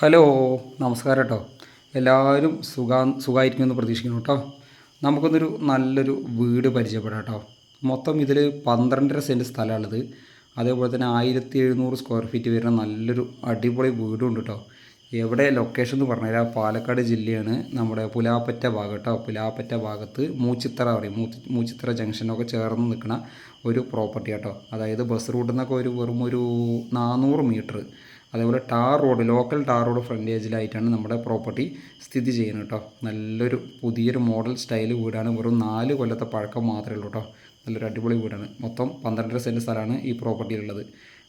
Hello നമസ്കാരം കേട്ടോ എല്ലാവരും സുഖാ സുഖമായിരിക്കുമെന്ന് പ്രതീക്ഷിക്കുന്നു കേട്ടോ നമുക്കൊന്നൊരു നല്ലൊരു വീട് പരിചയപ്പെടാം കേട്ടോ മൊത്തം ഇതിൽ പന്ത്രണ്ടര സെന്റ് സ്ഥലമാണുള്ളത്. അതേപോലെ തന്നെ ആയിരത്തി എഴുന്നൂറ് സ്ക്വയർ ഫീറ്റ് വരുന്ന നല്ലൊരു അടിപൊളി വീടും ഉണ്ട് കേട്ടോ എവിടെ ലൊക്കേഷൻ എന്ന് പറഞ്ഞാൽ പാലക്കാട് ജില്ലയാണ് നമ്മുടെ പുലാപ്പറ്റ ഭാഗം കേട്ടോ പുലാപ്പറ്റ ഭാഗത്ത് മൂച്ചിത്തറ പറയും. മൂ മൂച്ചിത്തറ ജംഗ്ഷനൊക്കെ ചേർന്ന് നിൽക്കുന്ന ഒരു പ്രോപ്പർട്ടി കേട്ടോ അതായത് ബസ് റൂട്ടിൽ നിന്നൊക്കെ ഒരു വെറും ഒരു നാനൂറ് മീറ്റർ അതേപോലെ tar road local tar road ഫ്രണ്ടേജിലായിട്ടാണ് നമ്മുടെ പ്രോപ്പർട്ടി സ്ഥിതി ചെയ്യുന്നത് കേട്ടോ. നല്ലൊരു പുതിയൊരു മോഡൽ സ്റ്റൈൽ വീടാണ്. വെറും നാല് കൊല്ലത്തെ പഴക്കം മാത്രമേ ഉള്ളൂ കേട്ടോ. നല്ലൊരു അടിപൊളി വീടാണ്. മൊത്തം പന്ത്രണ്ടര സെന്റ് സ്ഥലമാണ് ഈ പ്രോപ്പർട്ടിയിലുള്ളത്.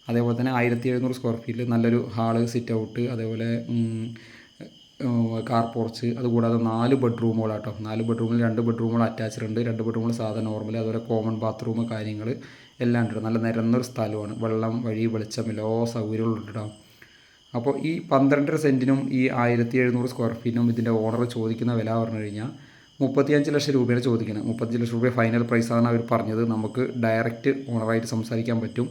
അതേപോലെ തന്നെ ആയിരത്തി എഴുന്നൂറ് സ്ക്വയർ ഫീറ്റിൽ നല്ലൊരു ഹാൾ സിറ്റ് ഔട്ട് അതേപോലെ കാർ പോർച്ച് അതുകൂടാതെ നാല് ബെഡ്റൂമുകളാട്ടോ നാല് ബെഡ്റൂമിൽ രണ്ട് ബെഡ്റൂമുകൾ അറ്റാച്ച്ഡ് ഉണ്ട്. രണ്ട് ബെഡ്റൂമുകൾ സാധാ നോർമൽ അതുപോലെ കോമൺ ബാത്റൂം കാര്യങ്ങൾ എല്ലാം ഉണ്ട് നല്ല നിരന്നൊരു സ്ഥലമാണ്. വെള്ളം വഴി വെളിച്ചം എല്ലാ സൗകര്യങ്ങളും ഉണ്ട് കേട്ടോ. അപ്പോൾ ഈ പന്ത്രണ്ടര സെന്റിനും ഈ ആയിരത്തി എഴുന്നൂറ് സ്ക്വയർ ഫീറ്റിനും ഇതിന്റെ ഓണർ ചോദിക്കുന്ന വില പറഞ്ഞു കഴിഞ്ഞാൽ മുപ്പത്തിയഞ്ച് ലക്ഷം രൂപയാണ് ചോദിക്കുന്നത്. മുപ്പത്തഞ്ച് ലക്ഷം രൂപ ഫൈനൽ പ്രൈസ് പ്രൈസാണ് അവർ പറഞ്ഞത്. നമുക്ക് ഡയറക്റ്റ് ഓണറായിട്ട് സംസാരിക്കാൻ പറ്റും.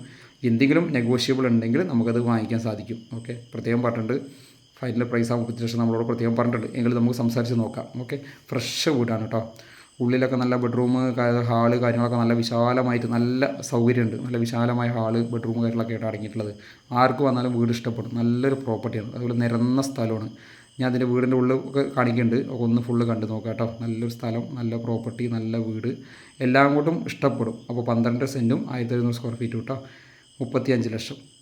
എന്തെങ്കിലും നെഗോഷ്യബിൾ ഉണ്ടെങ്കിൽ നമുക്കത് വാങ്ങിക്കാൻ സാധിക്കും. ഓക്കെ പ്രത്യേകം പറഞ്ഞിട്ടുണ്ട്. ഫൈനൽ പ്രൈസ് ആ മുപ്പത്തി ലക്ഷം നമ്മളോട് പ്രത്യേകം പറഞ്ഞിട്ടുണ്ട്. എങ്കിൽ നമുക്ക് സംസാരിച്ച് നോക്കാം. ഓക്കെ ഫ്രഷ് വീടാണ് കേട്ടോ ഉള്ളിലൊക്കെ നല്ല ബെഡ്റൂം ഹാൾ കാര്യങ്ങളൊക്കെ നല്ല വിശാലമായിട്ട് നല്ല സൗകര്യമുണ്ട്. നല്ല വിശാലമായ ഹാൾ ബെഡ്റൂം കാര്യങ്ങളൊക്കെ ആയിട്ട് അടങ്ങിയിട്ടുള്ളത്. ആർക്ക് വന്നാലും വീട് ഇഷ്ടപ്പെടും. നല്ലൊരു പ്രോപ്പർട്ടിയാണ് അതുപോലെ നിരന്ന സ്ഥലമാണ്. ഞാൻ അതിന്റെ വീടിന്റെ ഉള്ളിൽ ഒക്കെ കാണിക്കുന്നുണ്ട്. ഒന്ന് ഫുള്ള് കണ്ടു നോക്കാം കേട്ടോ. നല്ലൊരു സ്ഥലം നല്ല പ്രോപ്പർട്ടി നല്ല വീട്. എല്ലാം കൊണ്ടും ഇഷ്ടപ്പെടും. അപ്പോൾ പന്ത്രണ്ട് സെന്റും ആയിരത്തി എഴുന്നൂറ് സ്ക്വയർ ഫീറ്റ് കേട്ടോ. മുപ്പത്തി അഞ്ച് ലക്ഷം.